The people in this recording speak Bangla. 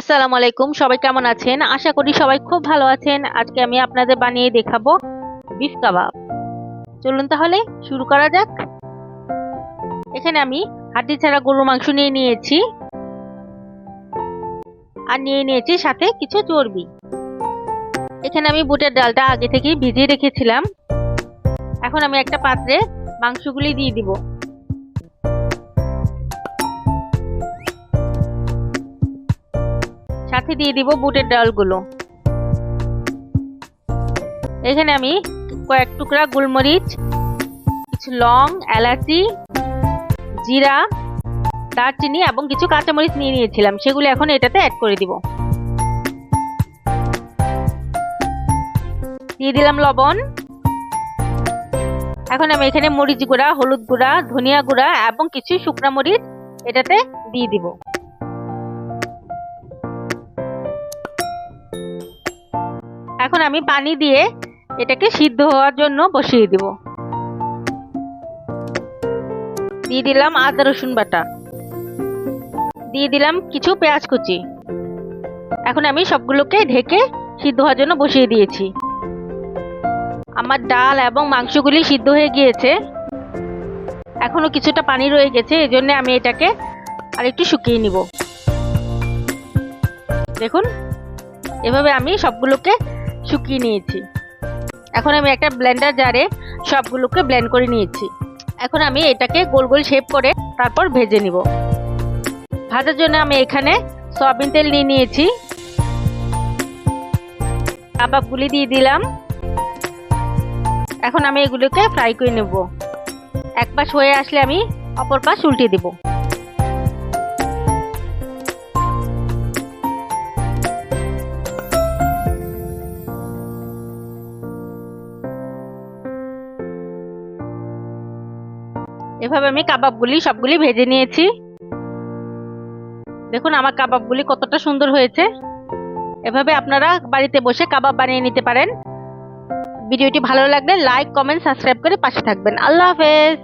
আসসালামু আলাইকুম, সবাই কেমন আছেন? আশা করি সবাই খুব ভালো আছেন। আজকে আমি আপনাদের বানিয়ে দেখাবো বিফ কাবাব। চলুন তাহলে শুরু করা যাক। এখানে আমি হাড্ডি ছাড়া গরুর মাংস নিয়ে নিয়েছি আর নিয়ে নিয়েছি সাথে কিছু চর্বি। এখানে আমি বুটের ডালটা আগে থেকেই ভিজিয়ে রেখেছিলাম। এখন আমি একটা পাত্রে মাংসগুলি দিয়ে দিব। সাথে দিয়ে দিব বুটের ডালগুলো। এখানে আমি কয়েক টুকরা গোলমরিচ, কিছু লং, এলাচি, জিরা, দারচিনি এবং কিছু কাঁচামরিচ নিয়ে নিয়েছিলাম। সেগুলো এখন এটাতে অ্যাড করে দিব। দিয়ে দিলাম লবণ। এখন আমি এখানে মরিচ গুঁড়া, হলুদ গুঁড়া, ধনিয়া গুঁড়া এবং কিছু শুকনা মরিচ এটাতে দিয়ে দিব। এখন আমি পানি দিয়ে এটাকে সিদ্ধ হওয়ার জন্য বসিয়ে দিব। দিয়ে দিলাম আদা, রসুন বাটা। দিয়ে দিলাম কিছু পেঁয়াজ কুচি। এখন আমি সবগুলোকে ঢেকে সিদ্ধ হওয়ার জন্য বসিয়ে দিয়েছি। আমার ডাল এবং মাংসগুলি সিদ্ধ হয়ে গিয়েছে। এখনও কিছুটা পানি রয়ে গেছে এই জন্য আমি এটাকে আরেকটু শুকিয়ে নিব। দেখুন, এভাবে আমি সবগুলোকে শুকিয়ে নিয়েছি। এখন আমি একটা ব্লেন্ডার জারে সবগুলোকে ব্লেন্ড করে নিয়েছি। এখন আমি এটাকে গোল গোল শেপ করে তারপর ভেজে নিব। ভাজার জন্য আমি এখানে সয়াবিন তেল নিয়ে নিয়েছি। কাবাবগুলি দিয়ে দিলাম। এখন আমি এগুলোকে ফ্রাই করে নেব। এক পাশ হয়ে আসলে আমি অপর পাশ উল্টে দেবো। এভাবে আমি কাবাবগুলি সবগুলি ভেজে নিয়েছি। দেখুন আমার কাবাবগুলি কতটা সুন্দর হয়েছে। এভাবে আপনারা বাড়িতে বসে কাবাব বানিয়ে নিতে পারেন। ভিডিওটি ভালো লাগলে লাইক, কমেন্ট, সাবস্ক্রাইব করে পাশে থাকবেন। আল্লাহ হাফেজ।